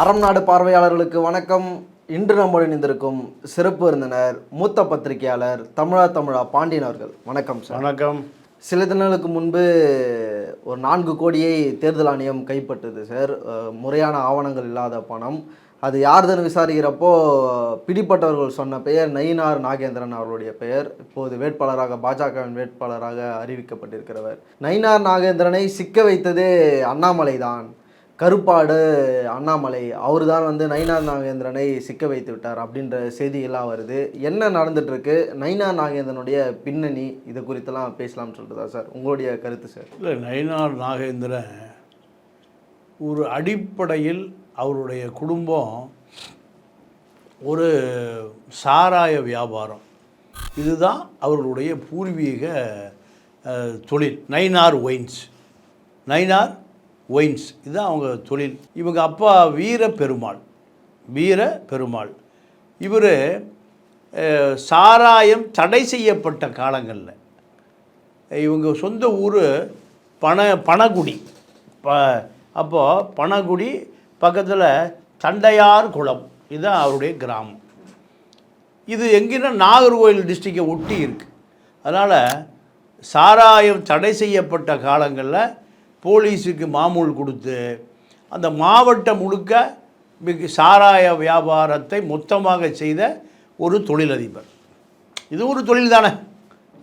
அறம் நாடு பார்வையாளர்களுக்கு வணக்கம். இன்று நம்முடன் இணைந்திருக்கும் சிறப்பு விருந்தினர் மூத்த பத்திரிகையாளர் தமிழா தமிழா பாண்டியன் அவர்கள். வணக்கம் சார். வணக்கம். சில தினங்களுக்கு முன்பு ஒரு நான்கு கோடியை தேர்தல் ஆணையம் கைப்பற்றுது சார். முறையான ஆவணங்கள் இல்லாத பணம். அது யாருதுன்னு விசாரிக்கிறப்போ பிடிப்பட்டவர்கள் சொன்ன பெயர் நயினார் நாகேந்திரன் அவர்களுடைய பெயர். இப்போது வேட்பாளராக பாஜகவின் வேட்பாளராக அறிவிக்கப்பட்டிருக்கிறவர். நயினார் நாகேந்திரனை சிக்க வைத்ததே அண்ணாமலை தான் கருப்பாடு அண்ணாமலை அவர் தான் வந்து நயினார் நாகேந்திரனை சிக்க வைத்து விட்டார் அப்படின்ற செய்தியெல்லாம் வருது. என்ன நடந்துட்டு இருக்கு நயினார் நாகேந்திரனுடைய பின்னணி இது குறித்தெல்லாம் பேசலாம்னு சொல்லிட்டு தான் சார்? உங்களுடைய கருத்து சார். இல்லை நயினார் நாகேந்திரன் ஒரு அடிப்படையில் அவருடைய குடும்பம் ஒரு சாராய வியாபாரம். இதுதான் அவர்களுடைய பூர்வீக தொழில். நைனார் ஒயின்ஸ். நைனார் ஒயின்ஸ் இதுதான் அவங்க தொழில். இவங்க அப்பா வீர பெருமாள். வீர பெருமாள். இவர் சாராயம் தடை செய்யப்பட்ட காலங்களில். இவங்க சொந்த ஊர் பண பணகுடி. ப அப்போது பணகுடி பக்கத்தில் தண்டையார் குளம். இதுதான் அவருடைய கிராமம். இது எங்கேன்னா நாகர்கோவில் டிஸ்ட்ரிக்டை ஒட்டி இருக்குது அதனால் சாராயம் தடை செய்யப்பட்ட காலங்களில் போலீஸுக்கு மாமூல் கொடுத்து அந்த மாவட்டம் முழுக்க மிக சாராய வியாபாரத்தை மொத்தமாக செய்த ஒரு தொழிலதிபர். இது ஒரு தொழில் தானே.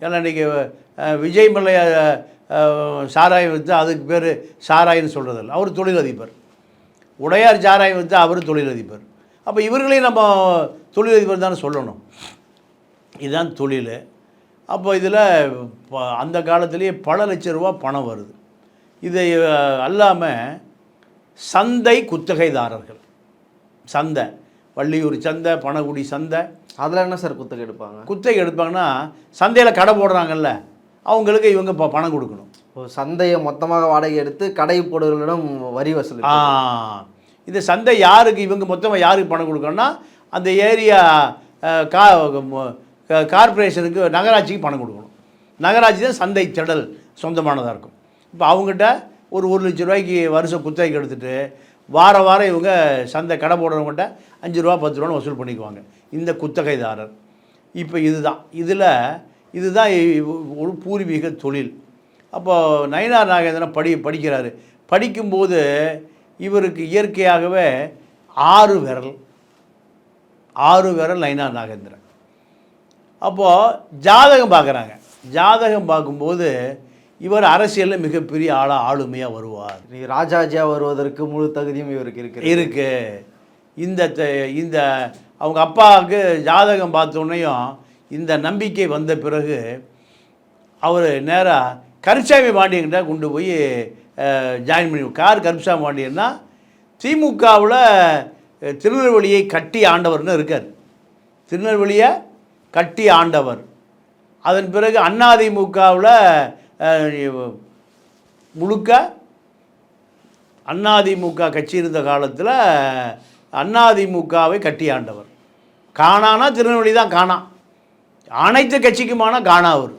ஏன்னா இன்றைக்கி விஜய் மல்லைய சாராயம் விற்று அதுக்கு பேர் சாராயம்னு சொல்கிறதில்ல அவர் தொழிலதிபர். உடையார் சாராயம் விற்று அவர் தொழிலதிபர். அப்போ இவர்களையும் நம்ம தொழிலதிபர் தானே சொல்லணும். இதுதான் தொழில். அப்போ இதில் ப- அந்த காலத்திலேயே பல லட்ச ரூபா பணம் வருது. இதை அல்லாமல் சந்தை குத்தகைதாரர்கள். சந்தை. வள்ளியூர் சந்தை பனகுடி சந்தை. அதில் என்ன சார் குத்தகை எடுப்பாங்க? குத்தகை எடுப்பாங்கன்னா சந்தையில் கடை போடுறாங்கல்ல அவங்களுக்கு இவங்க இப்போ பணம் கொடுக்கணும். சந்தையை மொத்தமாக வாடகை எடுத்து கடை போடுவர்களிடம் வரி வசூல் ஆ. இந்த சந்தை யாருக்கு இவங்க மொத்தமாக யாருக்கு பணம் கொடுக்கணும்னா அந்த ஏரியா கா ம- க- கார்ப்பரேஷனுக்கு நகராட்சிக்கு பணம் கொடுக்கணும். நகராட்சி தான் சந்தை திடல் சொந்தமானதாக இருக்கும். இப்போ அவங்ககிட்ட ஒரு ஒரு லட்ச ரூபாய்க்கு வருஷம் குத்தகைக்கு எடுத்துட்டு வார வாரம் இவங்க சந்தை கடை போடுறவங்ககிட்ட அஞ்சு ரூபா பத்து ரூபான்னு வசூல் பண்ணிக்குவாங்க. இந்த குத்தகைதாரர். இப்போ இதுதான். இதில் இதுதான் ஒரு பூர்வீக தொழில். அப்போ நயனார் நாகேந்திரன் படி படிக்கிறாரு. படிக்கும்போது இவருக்கு இயற்கையாகவே ஆறு விரல். ஆறு விரல் நயனார் நாகேந்திரன். அப்போது ஜாதகம் பார்க்குறாங்க. ஜாதகம் பார்க்கும்போது இவர் அரசியலில் மிகப்பெரிய ஆளாக ஆளுமையாக வருவார். நீ ராஜாஜியா வருவதற்கு முழு தகுதியும் இவருக்கு இருக்கு இருக்கு. இந்த இந்த அவங்க அப்பாவுக்கு ஜாதகம் பார்த்தோன்னையும் இந்த நம்பிக்கை வந்த பிறகு அவர் நேராக கருப்சாமி பாண்டியன்கிட்ட கொண்டு போய் ஜாயின் பண்ணி கார் கருப்சாமி பாண்டியன்னா திமுகவில் திருநெல்வேலியை கட்டி ஆண்டவர்னு இருக்கார். திருநெல்வேலியை கட்டி ஆண்டவர். அதன் பிறகு அதிமுகவில் முழுக்க அதிமுக கட்சி இருந்த காலத்தில் அதிமுகவை கட்டி ஆண்டவர். காணானா திருநெல்வேலி தான் காணா. அனைத்து கட்சிக்குமான காணா அவர்.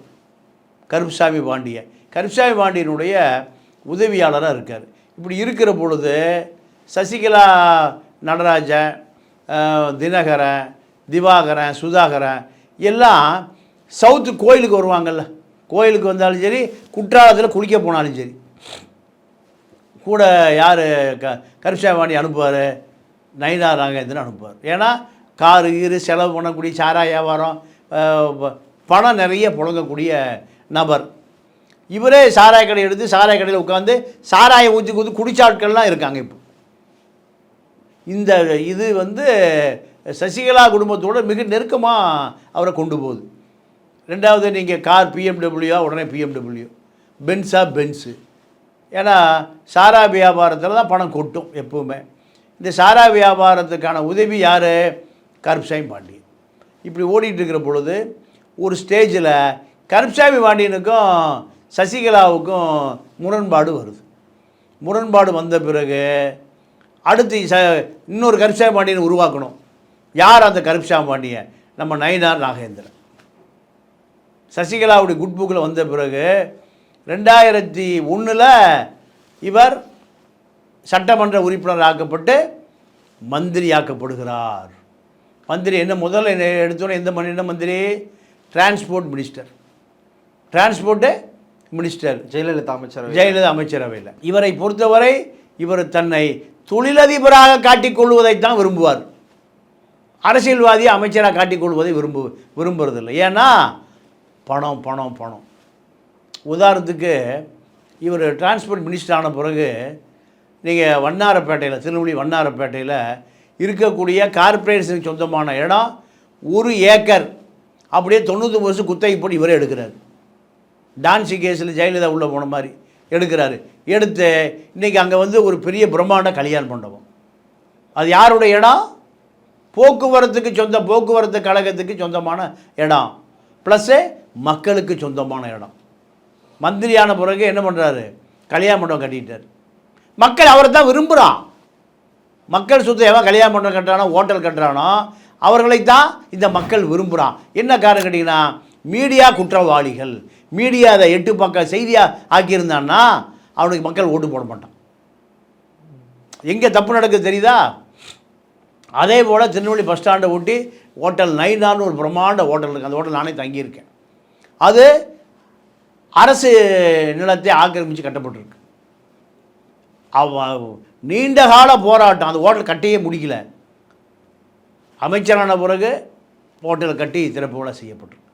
கருப்புசாமி பாண்டிய. கருப்புசாமி பாண்டியனுடைய உதவியாளராக இருக்கார். இப்படி இருக்கிற பொழுது சசிகலா நடராஜன் தினகரன் திவாகரன் சுதாகரன் எல்லாம் சவுத்து கோயிலுக்கு வருவாங்கல்ல. கோயிலுக்கு வந்தாலும் சரி குற்றாலத்தில் குளிக்க போனாலும் சரி. கூட யார் க கருப்சாமி அனுப்புவார் நயனா நாகேந்திரன் அனுப்புவார். ஏன்னா காரு கீரு செலவு பண்ணக்கூடிய சாரா வியாபாரம் பணம் நிறைய புழங்கக்கூடிய நபர். இவரே சாராய கடை எடுத்து சாராய கடையில் உட்காந்து சாராய ஊற்றி குத்து குடிச்சாட்கள்லாம் இருக்காங்க இப்போ. இந்த இது வந்து சசிகலா குடும்பத்தோட மிக நெருக்கமாக அவரை கொண்டு போகுது. ரெண்டாவது நீங்கள் கார் பிஎம்டபிள்யூ உடனே பிஎம்டபிள்யூ பென்ஸா பென்ஸு ஏன்னா சாரா வியாபாரத்தில் தான் பணம் கொட்டும் எப்பவுமே. இந்த சாரா வியாபாரத்துக்கான உதவி யார்? கருப்சாமி பாண்டியன் இப்படி ஓடிட்டு இருக்கிற பொழுது ஒரு ஸ்டேஜில் கருப்சாமி பாண்டியனுக்கும் சசிகலாவுக்கும் முரண்பாடு வருது. முரண்பாடு வந்த பிறகு அடுத்து ச இன்னொரு கருப்சாமி பாண்டியனை உருவாக்கணும். யார் அந்த கருப்சாமி பாண்டியன் நம்ம நயினார் நாகேந்திரன். சசிகலாவுடைய குட் புக்கில் வந்த பிறகு ரெண்டாயிரத்தி ஒன்றில் இவர் சட்டமன்ற உறுப்பினர் ஆக்கப்பட்டு மந்திரி ஆக்கப்படுகிறார். மந்திரி என்ன முதல்ல எடுத்தோன்னே எந்த மணி என்ன மந்திரி? Transport minister transport minister Jayalalithaa அமைச்சர் ஜெயலலிதா அமைச்சரவையில். இவரை பொறுத்தவரை இவர் தன்னை தொழிலதிபராக காட்டிக்கொள்வதைத்தான் விரும்புவார். அரசியல்வாதி அமைச்சராக காட்டிக்கொள்வதை விரும்பு விரும்புறதில்லை. ஏன்னா பணம் பணம் பணம். உதாரணத்துக்கு இவர் டிரான்ஸ்போர்ட் மினிஸ்டர் ஆன பிறகு நீங்கள் வண்ணாரப்பேட்டையில் திருநெல்வேலி வண்ணாரப்பேட்டையில் இருக்கக்கூடிய கார்பரேஷனுக்கு சொந்தமான இடம் ஒரு ஏக்கர். அப்படியே தொண்ணூற்றி வருஷம் குத்தகை போட்டு இவரே எடுக்கிறார். டான்ஸி கேஸில் ஜெயலலிதா உள்ளே போன மாதிரி எடுக்கிறாரு. எடுத்து இன்றைக்கி அங்கே வந்து ஒரு பெரிய பிரம்மாண்ட கல்யாண மண்டபம். அது யாருடைய இடம்? போக்குவரத்துக்கு சொந்த போக்குவரத்து கழகத்துக்கு சொந்தமான இடம். ப்ளஸ்ஸு மக்களுக்கு சொந்தமான இடம். மந்திரியான பிறகு என்ன பண்ணுறாரு கல்யாண மண்டபம் கட்டிட்டார். மக்கள் அவரை தான் விரும்புகிறான் மக்கள் சுத்த எவன் கல்யாண மண்டபம் கட்டுறானோ ஹோட்டல் கட்டுறானோ அவர்களை தான் இந்த மக்கள் விரும்புகிறான் என்ன காரணம் கேட்டிங்கன்னா மீடியா குற்றவாளிகள். மீடியா அதை எட்டு பக்கம் செய்தியாக ஆக்கியிருந்தான்னா அவனுக்கு மக்கள் ஓட்டு போட மாட்டான். எங்கே தப்பு நடக்குது தெரியுதா? அதே போல் திருநெல்வேலி பஸ் ஸ்டாண்டை ஓட்டி ஹோட்டல் நைனான்னு ஒரு பிரம்மாண்ட ஹோட்டல் இருக்குது அந்த ஹோட்டல் நானே தங்கியிருக்கேன். அது அரசு நிலத்தை ஆக்கிரமித்து கட்டப்பட்டிருக்கு. அவ நீண்ட கால போராட்டம். அந்த ஹோட்டல் கட்டியே முடிக்கல. அமைச்சரான பிறகு ஹோட்டல் கட்டி திறப்பு விழா செய்யப்பட்டிருக்கு.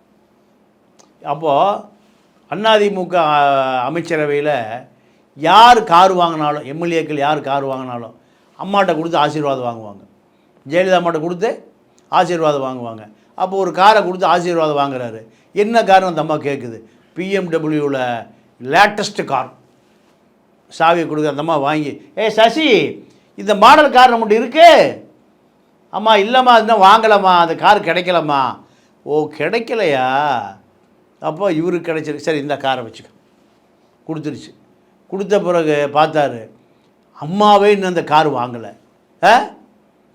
அப்போது அதிமுக அமைச்சரவையில் யார் கார் வாங்கினாலும் எம்எல்ஏக்கள் யார் கார் வாங்கினாலும் அம்மாட்ட கொடுத்து ஆசீர்வாதம் வாங்குவாங்க. ஜெயலலிதா அம்மாட்ட கொடுத்து ஆசீர்வாதம் வாங்குவாங்க. அப்போ ஒரு காரை கொடுத்து ஆசீர்வாதம் வாங்குறாரு. என்ன காரணம் அந்த அம்மா கேட்குது பிஎம்டபிள்யூவில் லேட்டஸ்ட் கார் சாவியை கொடுக்குற அந்த அம்மா வாங்கி ஏ சசி இந்த மாடல் கார் நம்மகிட்ட இருக்கு. அம்மா இல்லைம்மா இன்னும் வாங்கலம்மா அந்த கார் கிடைக்கலம்மா. ஓ கிடைக்கலையா? அப்போ இவருக்கு கிடைச்சிருக்கு சரி இந்த காரை வச்சுக்க. கொடுத்துருச்சு. கொடுத்த பிறகு பார்த்தாரு அம்மாவே இன்னும் அந்த கார் வாங்கலை. ஆ?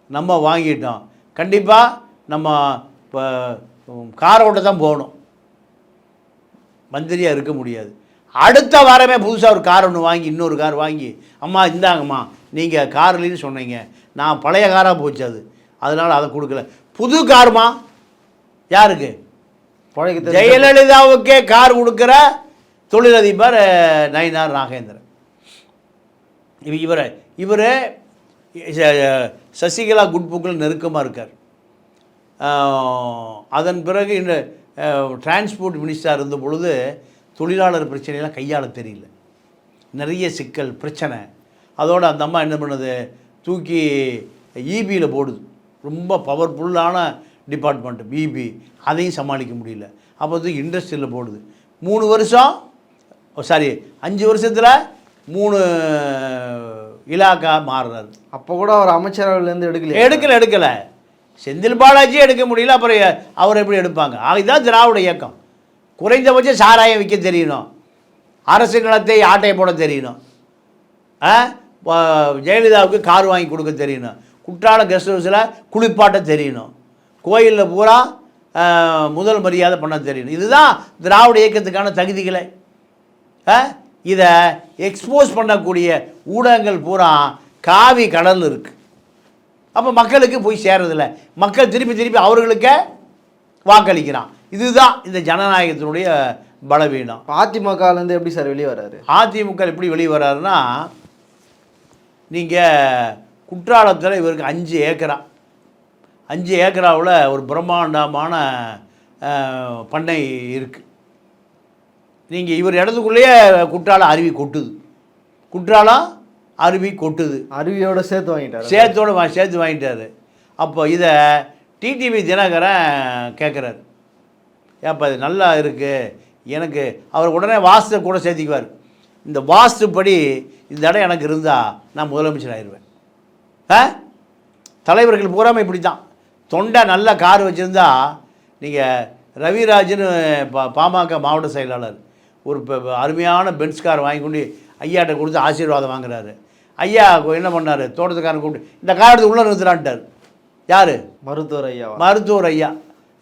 நம்ம வாங்கிட்டோம். கண்டிப்பாக நம்ம இப்போ காரை ஓட்ட தான் போகணும். மந்திரியாக இருக்க முடியாது. அடுத்த வாரமே புதுசாக ஒரு கார் ஒன்று வாங்கி இன்னொரு கார் வாங்கி அம்மா இந்தாங்கம்மா நீங்கள் கார்லின்னு சொன்னீங்க. நான் பழைய காராக போச்சு அது. அதனால் அதை கொடுக்கல. புது காருமா? யாருக்கு? ஜெயலலிதாவுக்கே கார் கொடுக்குற தொழிலதிபர் நயினார் நாகேந்திரன். இவ இவரை இவர் சசிகலா குட் புக்கில் நெருக்கமாக இருக்கார். அதன் பிறகு இந்த டிரான்ஸ்போர்ட் மினிஸ்டராக இருந்த பொழுது தொழிலாளர் பிரச்சனையெல்லாம் கையாள தெரியல. நிறைய சிக்கல் பிரச்சனை. அதோடு அந்த அம்மா என்ன பண்ணுது? தூக்கி ஈபியில் போடுது. ரொம்ப பவர்ஃபுல்லான டிபார்ட்மெண்ட் பிபி அதையும் சமாளிக்க முடியல. அப்போ தூக்கி இண்டஸ்ட்ரியில் போடுது. மூணு வருஷம் சாரி அஞ்சு வருஷத்தில் மூணு இலாக்கா மாறுறாரு அப்போ கூட அவர் அமைச்சரவையிலேருந்து எடுக்கலையா. எடுக்கல எடுக்கல. செந்தில் பாலாஜி எடுக்க முடியல அப்புறம் அவர் எப்படி எடுப்பாங்க? அதுதான் திராவிட இயக்கம். குறைந்தபட்சம் சாராயம் விற்க தெரியணும். அரசு நிலத்தை ஆட்டையை போட தெரியணும். ஜெயலலிதாவுக்கு கார் வாங்கி கொடுக்க தெரியணும். குற்றால கெஸ்ட் ஹவுஸில் குளிப்பாட்ட தெரியணும். கோயிலில் பூரா முதல் மரியாதை பண்ண தெரியணும். இதுதான் திராவிட இயக்கத்துக்கான தகுதிகளை? இதை எக்ஸ்போஸ் பண்ணக்கூடிய ஊடகங்கள் பூரா காவி கடல் இருக்குது அப்போ மக்களுக்கு போய் சேர்றதில்ல. மக்கள் திருப்பி திருப்பி அவர்களுக்கே வாக்களிக்கிறான். இதுதான் இந்த ஜனநாயகத்தினுடைய பலவீனம். அதிமுகலேருந்து எப்படி சார் வெளியே வராரு அதிமுக எப்படி வெளியே வர்றாருன்னா நீங்கள் குற்றாலத்தில் இவருக்கு அஞ்சு ஏக்கரா. அஞ்சு ஏக்கராவில் ஒரு பிரம்மாண்டமான பண்ணை இருக்குது நீங்கள் இவர் இடத்துக்குள்ளேயே குற்றாலம் அருவி கொட்டுது. குற்றாலம் அருவி கொட்டுது. அருவியோட சேர்த்து வாங்கிட்டாரு. சேர்த்தோட வா சேர்த்து வாங்கிட்டாரு. அப்போ இதை டிடிவி தினகரன் கேட்குறாரு ஏப்பா இது நல்லா இருக்குது எனக்கு அவர் உடனே வாசத்தை கூட சேர்த்திக்குவார். இந்த வாஸ்துப்படி இந்த இடம் எனக்கு இருந்தால் நான் முதலமைச்சர் ஆயிடுவேன் ஆ? தலைவர்கள் பூராமே இப்படி தான் தொண்டை நல்ல கார் வச்சுருந்தா நீங்கள் ரவிராஜன் பா பாமக மாவட்ட செயலாளர் ஒரு அருமையான பென்ஸ் கார் வாங்கி கொண்டு ஐயாட்ட கொடுத்து ஆசீர்வாதம் வாங்குறாரு. ஐயா என்ன பண்ணார்? தோட்டத்துக்காரன் கூப்பிட்டு இந்த கார் எடுத்து உள்ளே நிறுத்துறான்ட்டார். யார்? மருத்துவர் ஐயாவா? மருத்துவர் ஐயா.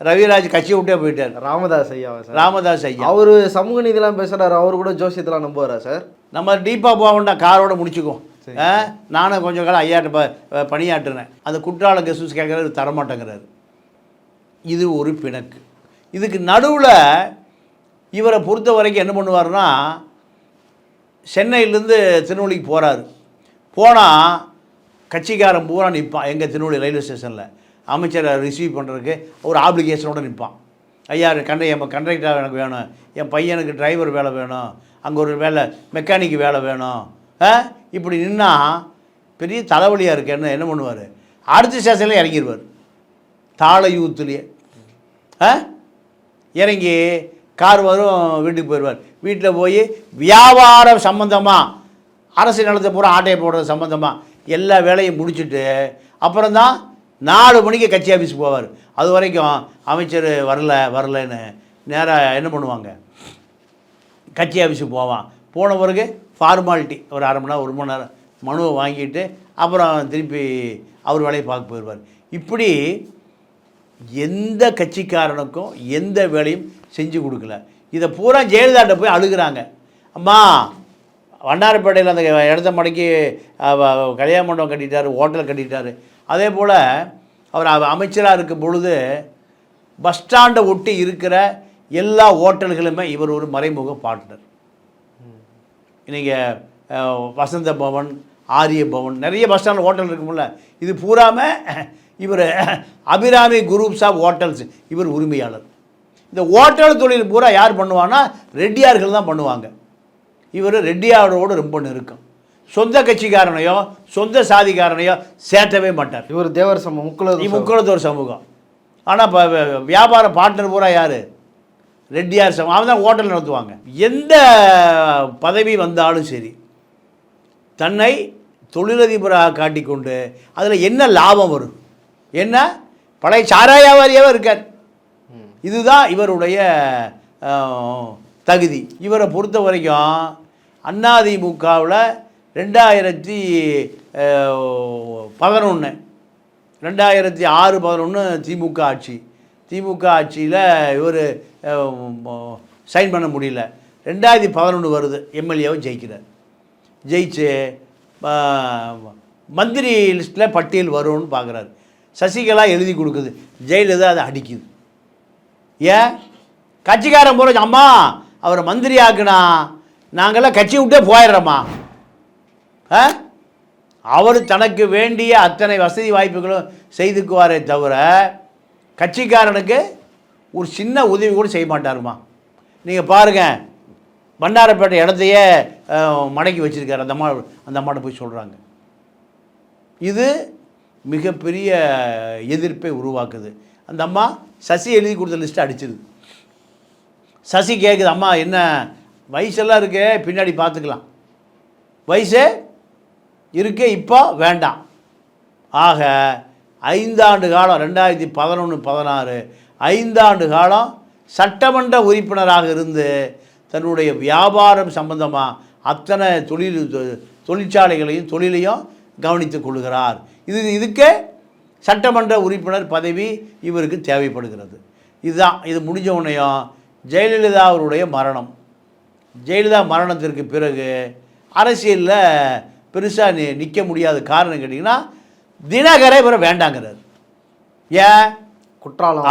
ரவிராஜ் கட்சியை விட்டே போயிட்டார். ராமதாஸ் சார்? ராமதாஸ் ஐயா. அவரு சமூக நீதிலாம் பேசுறாரு அவரு கூட ஜோசியத்தெல்லாம் நம்புவாரா சார்? நம்ம டீப்பாக போகணும்னா காரோட முடிச்சுக்குவோம் நானும் கொஞ்சம் காலம் ஐயாட்ட ப பணியாற்றினேன் அந்த குற்றால கெஸ்ட் கேட்குறாரு தரமாட்டேங்கிறாரு. இது ஒரு பிணக்கு. இதுக்கு நடுவில் இவரை பொறுத்த வரைக்கும் என்ன பண்ணுவார்னா சென்னையிலேருந்து திருநெல்வேலிக்கு போகிறாரு போனால் கட்சிக்காரன் பூரா நிற்பான் எங்கள் திருநெல்வேலி ரயில்வே ஸ்டேஷனில். அமைச்சரை ரிசீவ் பண்ணுறதுக்கு ஒரு ஆப்ளிகேஷனோட நிற்பான் ஐயா கண்டை என் கண்டக்டர் எனக்கு வேணும். என் பையனுக்கு டிரைவர் வேலை வேணும். அங்கே ஒரு வேலை மெக்கானிக் வேலை வேணும். ஆ? இப்படி நின்னா பெரிய தலைவலியாக இருக்கு. என்ன என்ன பண்ணுவார்? அடுத்த ஸ்டேஷனில் இறங்கிடுவார் தாளையூத்துலேயே ஆ? இறங்கி கார் வரும் வீட்டுக்கு போயிடுவார். வீட்டில் போய் வியாபாரம் சம்மந்தமாக அரசு நிலத்தை பூரா ஆட்டையை போடுறது சம்மந்தமாக எல்லா வேலையும் முடிச்சுட்டு அப்புறம்தான் நாலு மணிக்கு கட்சி ஆஃபீஸ் போவார். அது வரைக்கும் அமைச்சர் வரல வரலன்னு நேராக என்ன பண்ணுவாங்க? கட்சி ஆஃபீஸுக்கு போவான். போன பிறகு ஃபார்மாலிட்டி ஒரு அரை மணி நேரம் ஒரு மணி நேரம் மனுவை வாங்கிட்டு அப்புறம் திருப்பி அவர் வேலையை பார்க்க போயிடுவார். இப்படி எந்த கட்சிக்காரனுக்கும் எந்த வேலையும் செஞ்சு கொடுக்கல. இதை பூரா ஜெயலலிதாட்ட போய் அழுகுறாங்க. அம்மா வண்ணாரப்பேட்டையில் அந்த இடத்த மடக்கி கல்யாண மண்டபம் கட்டிட்டார் ஹோட்டல் கட்டிட்டார். அதே போல் அவர் அமைச்சராக இருக்கும் பொழுது பஸ் ஸ்டாண்டை ஒட்டி இருக்கிற எல்லா ஹோட்டல்களுமே இவர் ஒரு மறைமுக பார்ட்னர். நீங்கள் வசந்த பவன் ஆரிய பவன் நிறைய பஸ் ஸ்டாண்ட் ஹோட்டல் இருக்கும்ல. இது பூராமல் இவர் அபிராமி குரூப்ஸ் ஆஃப் ஹோட்டல்ஸ் இவர் உரிமையாளர். இந்த ஹோட்டல் தொழில் பூரா யார் பண்ணுவான்னா ரெட்டியார்கள் தான் பண்ணுவாங்க. இவர் ரெட்டியாரோடு ரொம்ப நெருக்கம். சொந்த கட்சிக்காரனையோ சொந்த சாதிக்காரனையோ சேர்த்தவே மாட்டார். இவர் தேவர் சம முக்குல நீ முக்குளத்தோர் சமூகம். ஆனால் இப்போ வியாபார பார்ட்னர் பூரா யார்? ரெட்டியார் சமூகம். அவன் தான் ஹோட்டல் நடத்துவாங்க. எந்த பதவி வந்தாலும் சரி தன்னை தொழிலதிபராக காட்டிக்கொண்டு அதில் என்ன லாபம் வரும்? என்ன? பழைய சாராய வியாபாரியாவே இருக்கார். இதுதான் இவருடைய தகுதி. இவரை பொறுத்த வரைக்கும் அண்ணாதிமுகவில் ரெண்டாயிரத்தி பதினொன்று ரெண்டாயிரத்தி ஆறு பதினொன்று திமுக ஆட்சி. திமுக ஆட்சியில் இவர் சைன் பண்ண முடியல. ரெண்டாயிரத்தி பதினொன்று வருது எம்எல்ஏவை ஜெயிக்கிறார். ஜெயிச்சு மந்திரி லிஸ்ட்டில் பட்டியல் வரும்னு பார்க்குறாரு சசிகலா எழுதி கொடுக்குது. ஜெயலலிதா அதை அடிக்குது. ஏன் கட்சிக்காரன் போகிற அம்மா அவரை மந்திரி ஆக்குனா நாங்கள்லாம் கட்சி விட்டே போயிடுறோம்மா. ஆ? அவர் தனக்கு வேண்டிய அத்தனை வசதி வாய்ப்புகளும் செய்துக்குவாரே தவிர கட்சிக்காரனுக்கு ஒரு சின்ன உதவி கூட செய்ய மாட்டாருமா. நீங்கள் பாருங்கள் பண்டாரப்பேட்டை இடத்தையே மடக்கி வச்சிருக்காரு. அந்த அம்மா அந்த அம்மாட்ட போய் சொல்கிறாங்க இது மிகப்பெரிய எதிர்ப்பை உருவாக்குது. அந்த அம்மா சசி எழுதி கொடுத்த லிஸ்ட்டை அடிச்சுது. சசி கேட்குது அம்மா என்ன வயசெல்லாம் இருக்கே பின்னாடி பார்த்துக்கலாம் வயசு? இருக்கே இப்போ வேண்டாம். ஆக ஐந்தாண்டு காலம் ரெண்டாயிரத்தி பதினொன்று பதினாறு ஐந்தாண்டு காலம் சட்டமன்ற உறுப்பினராக இருந்து தன்னுடைய வியாபாரம் சம்பந்தமாக அத்தனை தொழில் தொ- தொழிற்சாலைகளையும் தொழிலையும் கவனித்துக் கொள்கிறார். இது இதுக்கே சட்டமன்ற உறுப்பினர் பதவி இவருக்கு தேவைப்படுகிறது. இதுதான் இது முடிஞ்ச உடனேயும் ஜெயலலிதா அவருடைய மரணம். ஜெயலலிதா மரணத்திற்கு பிறகு அரசியலில் பெருசாக நி நிற்க முடியாத காரணம் கேட்டிங்கன்னா தினகரை இவரை வேண்டாங்கிறார். ஏன்? குற்றாலம்.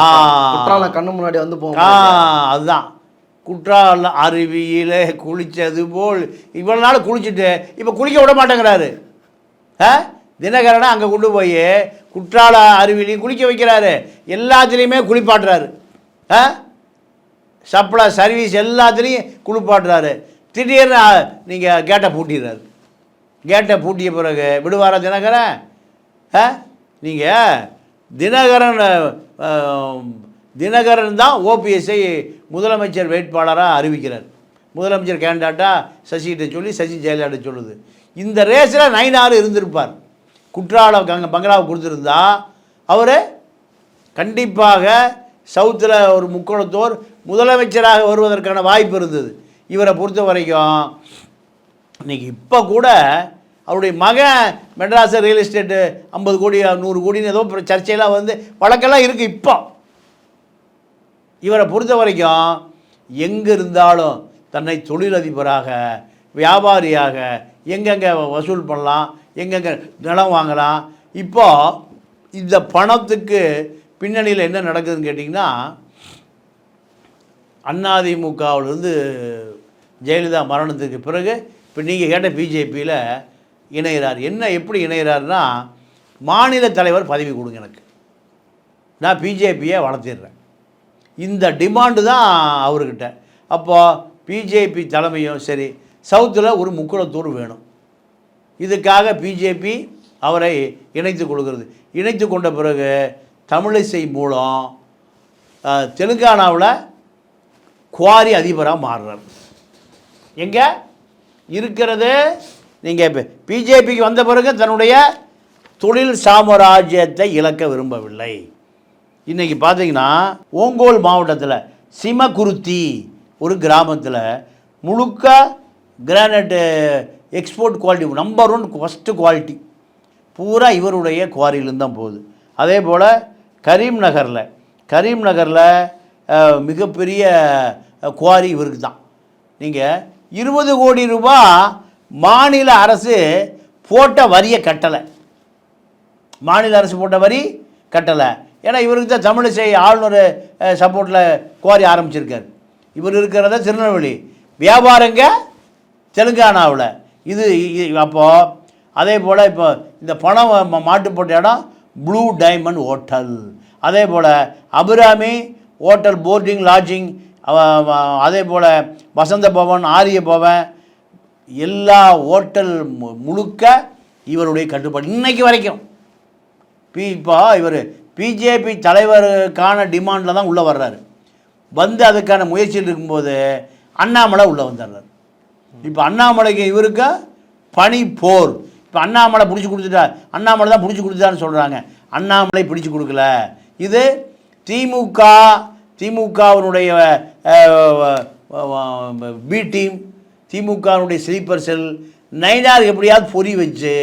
குற்றாலம் கண்ணு முன்னாடி வந்து ஆ போகும் அதுதான். குற்றால அருவியில் குளித்தது போல் இவ்வளோ நாள் குளிச்சுட்டு இப்போ குளிக்க விட மாட்டேங்கிறாரு. ஆ? தினகரனை அங்கே கொண்டு போய் குற்றால அருவிலையும் குளிக்க வைக்கிறாரு. எல்லாத்துலேயுமே குளிப்பாட்டுறாரு. ஆ? சப்ளை சர்வீஸ் எல்லாத்துலேயும் குளிப்பாட்டுறாரு. திடீர்னு நீங்கள் கேட்டை பூட்டிடுறாரு. கேட்டை பூட்டிய பிறகு விடுவாரா தினகரன்? ஆ? நீங்கள் தினகரன் தினகரன் தான் ஓபிஎஸ்ஐ முதலமைச்சர் வேட்பாளராக அறிவிக்கிறார். முதலமைச்சர் கேண்டாட்டா சசிகிட்ட சொல்லி சசி ஜெயலலிதா சொல்லுது. இந்த ரேஸில் நைனாறு இருந்திருப்பார். குற்றால அங்கே பங்களாவை கொடுத்துருந்தா அவர் கண்டிப்பாக சவுத்தில் ஒரு முக்கோணத்தோர் முதலமைச்சராக வருவதற்கான வாய்ப்பு இருந்தது. இவரை பொறுத்த வரைக்கும் இன்னைக்கு இப்போ கூட அவருடைய மகன் மெட்ராஸ் ரியல் எஸ்டேட்டு ஐம்பது கோடி நூறு கோடின்னு ஏதோ சர்ச்சையெல்லாம் வந்து வழக்கெல்லாம் இருக்குது இப்போ. இவரை பொறுத்த வரைக்கும் எங்கே இருந்தாலும் தன்னை தொழிலதிபராக வியாபாரியாக எங்கெங்கே வசூல் பண்ணலாம் எங்கெங்கே நிலம் வாங்கலாம்? இப்போ இந்த பணத்துக்கு பின்னணியில் என்ன நடக்குதுன்னு கேட்டிங்கன்னா அதிமுகவிலிருந்து ஜெயலலிதா மரணத்துக்கு பிறகு இப்போ நீங்கள் கேட்ட பிஜேபியில் இணைகிறார் என்ன எப்படி இணைகிறார்னா மாநில தலைவர் பதவி கொடுங்க எனக்கு. நான் பிஜேபியை வளர்த்திடுறேன். இந்த டிமாண்டு தான் அவர்கிட்ட. அப்போது பிஜேபி தலைமையும் சரி சவுத்தில் ஒரு முக்குளத்தூர் வேணும். இதுக்காக பிஜேபி அவரை இணைத்து கொடுக்கிறது. இணைத்து கொண்ட பிறகு தமிழிசை மூலம் தெலுங்கானாவில் குவாரி அதிபராக மாறுறார். எங்கே? இருக்கிறது நீங்கள் இப்போ பிஜேபிக்கு வந்த பிறகு தன்னுடைய தொழில் சாம்ராஜ்யத்தை இழக்க விரும்பவில்லை. இன்றைக்கி பார்த்தீங்கன்னா ஓங்கோல் மாவட்டத்தில் சிமகுருத்தி ஒரு கிராமத்தில் முழுக்க granite export quality number one first quality பூரா இவருடைய குவாரியிலேருந்து தான் போகுது. அதே போல் கரீம் நகரில் கரீம் நகரில் மிகப்பெரிய குவாரி இவருக்கு தான். நீங்கள் இருபது கோடி ரூபா மாநில அரசு போட்ட வரியை கட்டலை. மாநில அரசு போட்ட வரி கட்டலை. ஏன்னா இவருக்கு தான் தமிழிசை ஆளுநர் சப்போர்ட்டில் குவாரி ஆரம்பிச்சிருக்கார். இவர் இருக்கிறத திருநெல்வேலி வியாபாரங்க தெலுங்கானாவில். இது அப்போது அதே போல் இப்போ இந்த பணம் ம- மாட்டு போட்ட இடம் ப்ளூ டைமண்ட் ஹோட்டல் அதே போல் அபிராமி ஹோட்டல் போர்டிங் லாட்ஜிங் அதே போல் வசந்த பவன் ஆரிய பவன் எல்லா ஹோட்டல் மு- முழுக்க இவருடைய கட்டுப்பாடு. இன்றைக்கு வரைக்கும். பி இப்போ இவர் பிஜேபி தலைவருக்கான டிமாண்டில் தான் உள்ளே வர்றாரு. வந்து அதுக்கான முயற்சியில் இருக்கும்போது அண்ணாமலை உள்ளே வந்துடுறாரு. இப்போ அண்ணாமலைக்கு இவருக்கு? பனி போர். இப்போ அண்ணாமலை பிடிச்சி கொடுத்துட்டா அண்ணாமலை தான் பிடிச்சி கொடுத்துட்டான்னு சொல்கிறாங்க அண்ணாமலை பிடிச்சி கொடுக்கல. இது திமுக திமுகவினுடைய பி டீம் திமுகவினுடைய ஸ்லீப்பர் செல் நைனார் எப்படியாவது பொறி வச்சு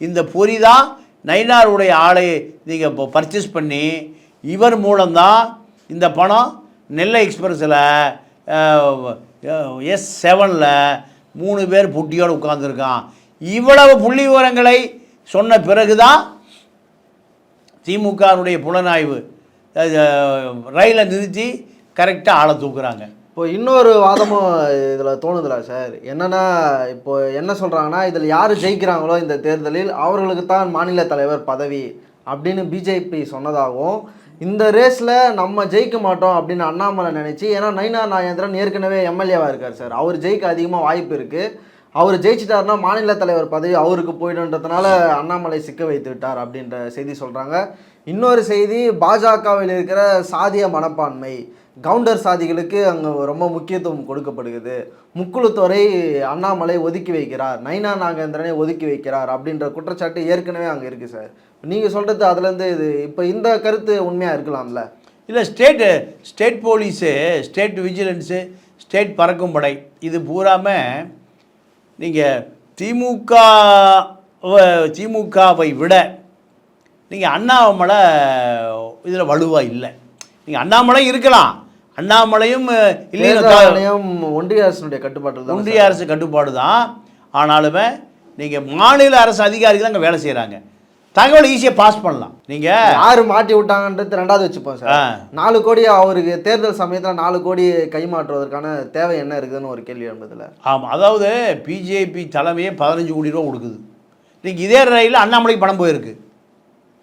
இந்த பொறி தான் நைனாருடைய ஆளை நீங்கள் இப்போ பர்ச்சேஸ் பண்ணி இவர் மூலம்தான் இந்த பணம் நெல்லை எக்ஸ்பிரஸில் எஸ் செவனில் மூணு பேர் புட்டியோடு உட்காந்துருக்கான் இவ்வளவு புள்ளி விவரங்களை சொன்ன பிறகு தான் திமுகவுடைய புலனாய்வு ரயிலை நிறுத்தி கரெக்டாக ஆளை தூக்குறாங்க. இப்போ இன்னொரு வாதமும் இதில் தோணுதுல சார். என்னென்னா இப்போ என்ன சொல்கிறாங்கன்னா இதில் யார் ஜெயிக்கிறாங்களோ இந்த தேர்தலில் அவர்களுக்கு தான் மாநில தலைவர் பதவி அப்படின்னு பிஜேபி சொன்னதாகவும் இந்த ரேஸில் நம்ம ஜெயிக்க மாட்டோம் அப்படின்னு அண்ணாமலை நினச்சி ஏன்னா நைனா நாயந்திரன் ஏற்கனவே எம்எல்ஏவாக இருக்கார் சார். அவர் ஜெயிக்க அதிகமாக வாய்ப்பு இருக்குது அவர் ஜெயிச்சிட்டாருன்னா மாநில தலைவர் பதவி அவருக்கு போயிடுன்றதுனால அண்ணாமலை சிக்க வைத்து விட்டார் அப்படின்ற செய்தி சொல்கிறாங்க இன்னொரு செய்தி பாஜகவில் இருக்கிற சாதிய மனப்பான்மை. கவுண்டர் சாதிகளுக்கு அங்கே ரொம்ப முக்கியத்துவம் கொடுக்கப்படுகிறது. முக்குழுத்துறை அண்ணாமலை ஒதுக்கி வைக்கிறார். நைனா நாகேந்திரனை ஒதுக்கி வைக்கிறார் அப்படின்ற குற்றச்சாட்டு ஏற்கனவே அங்கே இருக்குது சார். நீங்கள் சொல்கிறது அதுலேருந்து இது இப்போ இந்த கருத்து உண்மையாக இருக்கலாம்ல? இல்லை state state police state vigilance state பறக்கும் படை இது பூராமல் நீங்கள் திமுக திமுகவை விட நீங்கள் அண்ணாமலை இதில் வலுவாக இல்லை. நீங்கள் அண்ணாமலை இருக்கலாம். அண்ணாமலையும் ஆணையம் ஒன்றிய அரசினுடைய கட்டுப்பாட்டில் தான் ஒன்றிய அரசு கட்டுப்பாடு தான். ஆனாலுமே நீங்கள் மாநில அரசு அதிகாரிகள் அங்கே வேலை செய்கிறாங்க தகவல் ஈஸியாக பாஸ் பண்ணலாம். நீங்கள் யாரு மாட்டி விட்டாங்கன்றது ரெண்டாவது வச்சுப்போம். சார். நாலு கோடி அவருக்கு தேர்தல் சமயத்தில் நாலு கோடி கைமாற்றுவதற்கான தேவை என்ன இருக்குதுன்னு ஒரு கேள்வி என்பதில் ஆமாம் அதாவது பிஜேபி தலைமையே பதினஞ்சு கோடி ரூபா கொடுக்குது. இன்னைக்கு இதே ரயிலில் அண்ணாமலைக்கு பணம் போயிருக்கு.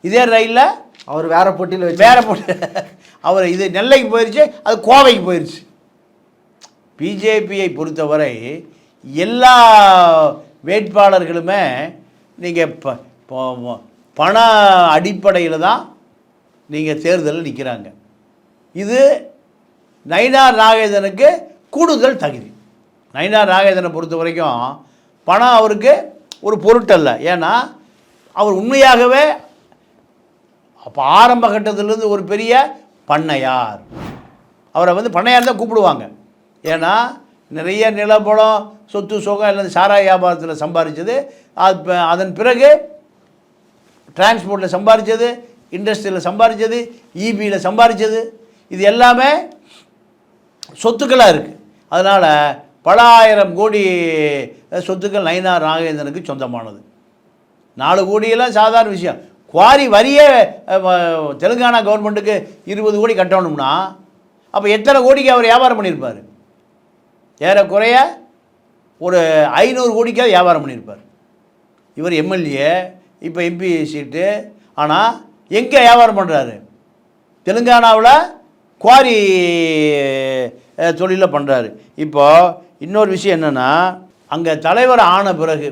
இதே ரயிலில் அவர் வேற போட்டியில் வச்சு வேற போட்டு அவர் இது நெல்லைக்கு போயிருச்சு அது கோவைக்கு போயிருச்சு. பிஜேபியை பொறுத்தவரை எல்லா வேட்பாளர்களுமே நீங்கள் ப பண அடிப்படையில் தான் நீங்கள் தேர்தலில் நிற்கிறாங்க இது நயினார் நாகேந்திரனுக்கு கூடுதல் தகுதி. நயினார் நாகேந்திரனை பொறுத்த வரைக்கும் பணம் அவருக்கு ஒரு பொருட்டல்ல. ஏன்னா அவர் உண்மையாகவே அப்போ ஆரம்ப கட்டத்திலேருந்து ஒரு பெரிய பண்ணையார். அவரை வந்து பண்ணையார் தான் கூப்பிடுவாங்க. ஏன்னா நிறைய நிலபலம் சொத்து சுகம் இல்லை சாராய வியாபாரத்தில் சம்பாதிச்சது அது அதன் பிறகு டிரான்ஸ்போர்ட்டில் சம்பாதிச்சது இண்டஸ்ட்ரியில் சம்பாதிச்சது இபியில் சம்பாதிச்சது இது எல்லாமே சொத்துக்களாக இருக்குது அதனால் பல ஆயிரம் கோடி சொத்துக்கள் நயினார் நாகேந்திரனுக்கு சொந்தமானது. நாலு கோடியெல்லாம் சாதாரண விஷயம். குவாரி வரியே தெலுங்கானா கவர்மெண்ட்டுக்கு இருபது கோடி கட்டணும்னா அப்போ எத்தனை கோடிக்கு அவர் வியாபாரம் பண்ணியிருப்பார்? ஏறக்குறைய ஒரு ஐநூறு கோடிக்காவது வியாபாரம் பண்ணியிருப்பார். இவர் எம்எல்ஏ இப்போ எம்பி சீட்டு ஆனால் எங்கே வியாபாரம் பண்ணுறாரு தெலுங்கானாவில் குவாரி தொழிலில் பண்ணுறாரு இப்போது இன்னொரு விஷயம் என்னென்னா அங்கே தலைவர் ஆன பிறகு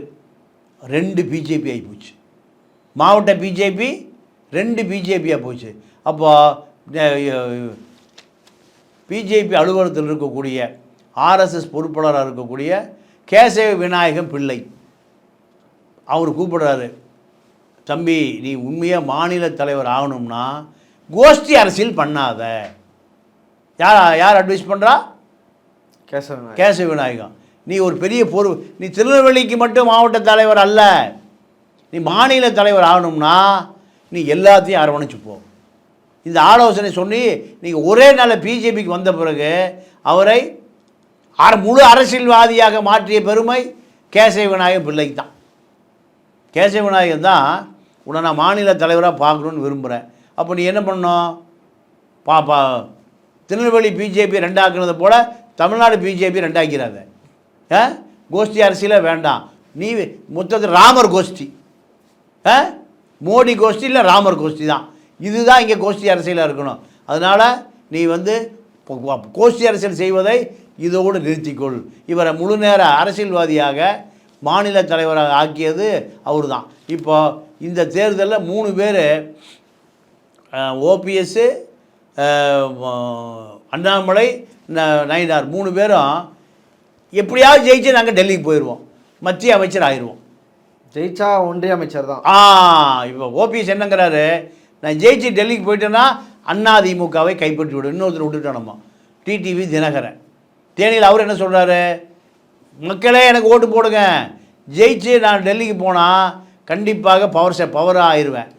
ரெண்டு பிஜேபி ஆகி போச்சு. மாவட்ட பிஜேபி ரெண்டு பிஜேபியாக போச்சு. அப்போ பிஜேபி அலுவலகத்தில் இருக்கக்கூடிய ஆர்எஸ்எஸ் பொறுப்பாளராக இருக்கக்கூடிய கேசவ விநாயகம் பிள்ளை. அவர் கூப்பிடுறாரு தம்பி நீ உண்மையாக மாநில தலைவர் ஆகணும்னா கோஷ்டி அரசியல் பண்ணாத. யார் யார் அட்வைஸ் பண்ணுறா கேசவன் கேசவ விநாயகம். நீ ஒரு பெரிய பொறு நீ திருநெல்வேலிக்கு மட்டும் மாவட்ட தலைவர் அல்ல. நீ மாநில தலைவர் ஆகணும்னா நீ எல்லாத்தையும் அரவணைச்சு போ. இந்த ஆலோசனை சொல்லி நீங்கள் ஒரே நாளில் பிஜேபிக்கு வந்த பிறகு அவரை அர- முழு அரசியல்வாதியாக மாற்றிய பெருமை கேசவ விநாயகம் பிள்ளைக்கு தான். கேசவ விநாயகம் தான் உன்னை நான் மாநில தலைவராக பார்க்கணுன்னு விரும்புகிறேன் அப்போ நீ என்ன பண்ணணும்? பா பா திருநெல்வேலி பிஜேபி ரெண்டாக்குனது போல் தமிழ்நாடு பிஜேபி ரெண்டாக்கிறாத. ஆ? கோஷ்டி அரசியலே வேண்டாம். நீ மொத்தத்தில் ராமர் கோஷ்டி. மோடி கோஷ்டி இல்லை ராமர் கோஷ்டி தான். இதுதான் இங்கே கோஷ்டி அரசியலாக இருக்கணும். அதனால் நீ வந்து கோஷ்டி அரசியல் செய்வதை இதோடு நிறுத்திக்கொள். இவரை முழு நேர அரசியல்வாதியாக மாநில தலைவராக ஆக்கியது அவர் தான் இப்போ இந்த தேர்தலில் மூணு பேர் ஓபிஎஸ்ஸு அண்ணாமலை ந- நயினார் மூணு பேரும் எப்படியாவது ஜெயிச்சு நாங்கள் டெல்லிக்கு போயிடுவோம் மத்திய அமைச்சர் ஆயிடுவோம் ஜெயிச்சா ஒன்றிய அமைச்சர் தான். ஆ இப்போ ஓபிஎஸ் என்னங்கிறாரு? நான் ஜெயிச்சு டெல்லிக்கு போயிட்டேன்னா அதிமுகவை கைப்பற்றி விடும் இன்னொருத்தர் விட்டுட்டோம் நம்ம டிடிவி தினகரன். தேனியில் அவர் என்ன சொல்கிறாரு மக்களே எனக்கு ஓட்டு போடுங்க. ஜெயிச்சு நான் டெல்லிக்கு போனால் கண்டிப்பாக பவர் சே பவராக ஆயிடுவேன்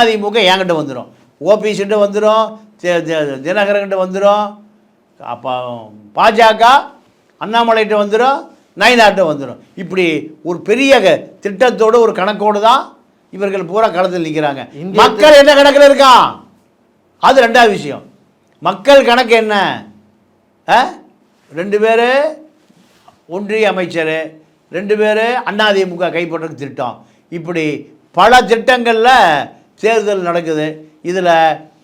அதிமுக என்கிட்ட வந்துடும் ஓபிஎஸ்கிட்ட வந்துடும் வந்துடும் தினகரன்கிட்ட வந்துடும் அப்போ பாஜக அண்ணாமலைகிட்ட வந்துடும் நயினார்ட்ட வந்துடும் இப்படி ஒரு பெரிய திட்டத்தோடு ஒரு கணக்கோடு தான் இவர்கள் பூரா களத்தில் நிற்கிறாங்க. மக்கள் என்ன கணக்கில் இருக்கான் அது ரெண்டாவது விஷயம். மக்கள் கணக்கு என்ன? ரெண்டு பேர் ஒன்றிய அமைச்சர் ரெண்டு பேர் அதிமுக கைப்பற்ற திட்டம். இப்படி பல திட்டங்களில் தேர்தல் நடக்குது. இதில்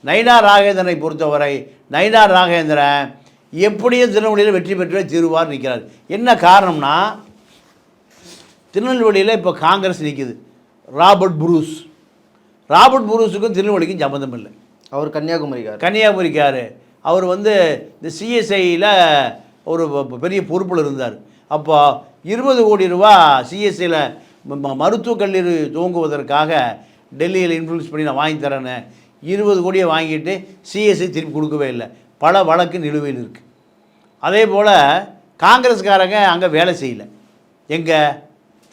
நயினார் ராகேந்திரனை பொறுத்தவரை நயினார் ராகேந்திரன் எப்படியும் திருநெல்வேலியில் வெற்றி பெற்றே தீருவார் நிற்கிறார். என்ன காரணம்னா திருநெல்வேலியில் இப்போ காங்கிரஸ் நிற்குது ராபர்ட் புரூஸ். ராபர்ட் புரூஸுக்கும் திருநெல்வேலிக்கும் சம்மந்தம் இல்லை. அவர் கன்னியாகுமரிக்கார் கன்னியாகுமரிக்கார் அவர் வந்து இந்த சிஎஸ்ஐயில் ஒரு பெரிய பொறுப்பில் இருந்தார். அப்போ இருபது கோடி ரூபா சிஎஸ்ஐயில் மருத்துவக் கல்லூரி துவங்குவதற்காக டெல்லியில் இன்ஃப்ளூயன்ஸ் பண்ணி நான் வாங்கி தரேன்னு இருபது கோடியை வாங்கிட்டு சிஎஸ்ஐ திருப்பி கொடுக்கவே இல்லை. பல வழக்கு நிலுவையில் இருக்குது அதே போல் காங்கிரஸ்காரங்க அங்கே வேலை செய்யலை. எங்கள்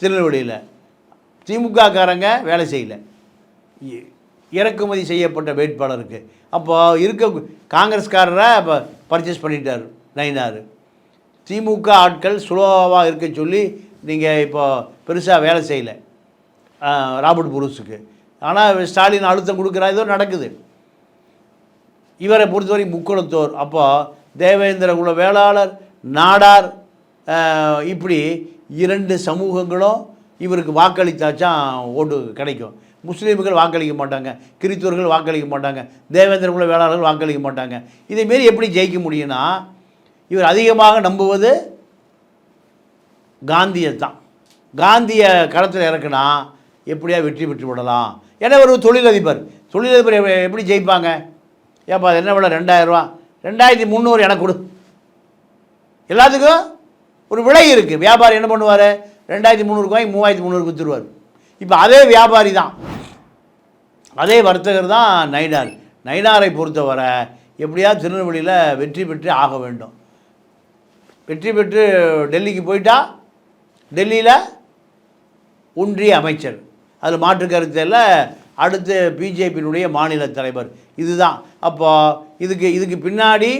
திருநெல்வேலியில். திமுககாரங்க வேலை செய்யலை. இ- இறக்குமதி செய்யப்பட்ட வேட்பாளருக்கு. அப்போ இருக்க காங்கிரஸ்காரரை இப்போ பர்ச்சேஸ் பண்ணிட்டார் நயினார். திமுக ஆட்கள் சுலோவாக இருக்க சொல்லி நீங்கள் இப்போ பெருசாக வேலை செய்யலை. ராபர்ட் புரூஸுக்கு. ஆனால் ஸ்டாலின் அழுத்தம் கொடுக்குறா ஏதோ நடக்குது. இவரை பொறுத்தவரை முக்குளத்தோர் அப்போ தேவேந்திர குல வேளாளர் நாடார் இப்படி இரண்டு சமூகங்களும் இவருக்கு வாக்களித்தாச்சான் ஓட்டு கிடைக்கும். முஸ்லீம்கள் வாக்களிக்க மாட்டாங்க கிறித்தவர்கள் வாக்களிக்க மாட்டாங்க தேவேந்திர குல வேளாளர்கள் வாக்களிக்க மாட்டாங்க. இதேமாரி எப்படி ஜெயிக்க முடியும்னா இவர் அதிகமாக நம்புவது காந்தியை தான். காந்தியை களத்தில் இறக்குனா எப்படியா வெற்றி பெற்று விடலாம். ஏன்னா ஒரு தொழிலதிபர். தொழிலதிபர் எப்படி ஜெயிப்பாங்க? ஏப்பா அது என்ன விட ரெண்டாயிரரூவா. ரெண்டாயிரத்தி முந்நூறு எனக்கு கொடு. எல்லாத்துக்கும் ஒரு விலை இருக்குது வியாபாரி என்ன பண்ணுவார்? ரெண்டாயிரத்தி முந்நூறுக்கு மூவாயிரத்தி முந்நூறுக்கு விற்றுருவார் இப்போ அதே வியாபாரி தான். அதே வர்த்தகர் தான் நைனார் நைனாரை பொறுத்தவரை எப்படியாவது திருநெல்வேலியில் வெற்றி பெற்று ஆக வேண்டும். வெற்றி பெற்று டெல்லிக்கு போயிட்டா டெல்லியில் ஒன்றிய அமைச்சர். அதில் மாற்று கருத்து அடுத்து பிஜேபியினுடைய மாநில தலைவர். இதுதான். அப்போ இதுக்கு இதுக்கு பின்னாடி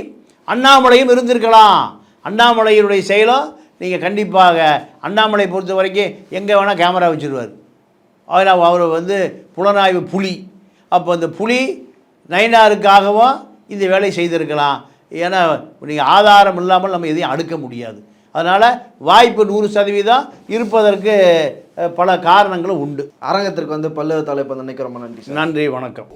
அண்ணாமலையும் இருந்திருக்கலாம். அண்ணாமலையினுடைய செயலும் நீங்கள் கண்டிப்பாக அண்ணாமலை பொறுத்த வரைக்கும் எங்கே வேணால் கேமரா வச்சுருவார். அவர் அவர் வந்து புலனாய்வு புலி. அப்போ இந்த புலி நயினாருக்காகவும் இந்த வேலை செய்திருக்கலாம். ஏன்னா நீங்கள் ஆதாரம் இல்லாமல் நம்ம எதையும் அடுக்க முடியாது. அதனால் வாய்ப்பு நூறு சதவீதம் இருப்பதற்கு பல காரணங்களும் உண்டு. அரங்கத்திற்கு வந்து பல்லு தலைப்பு நினைக்கிறோம் நன்றி நன்றி வணக்கம்.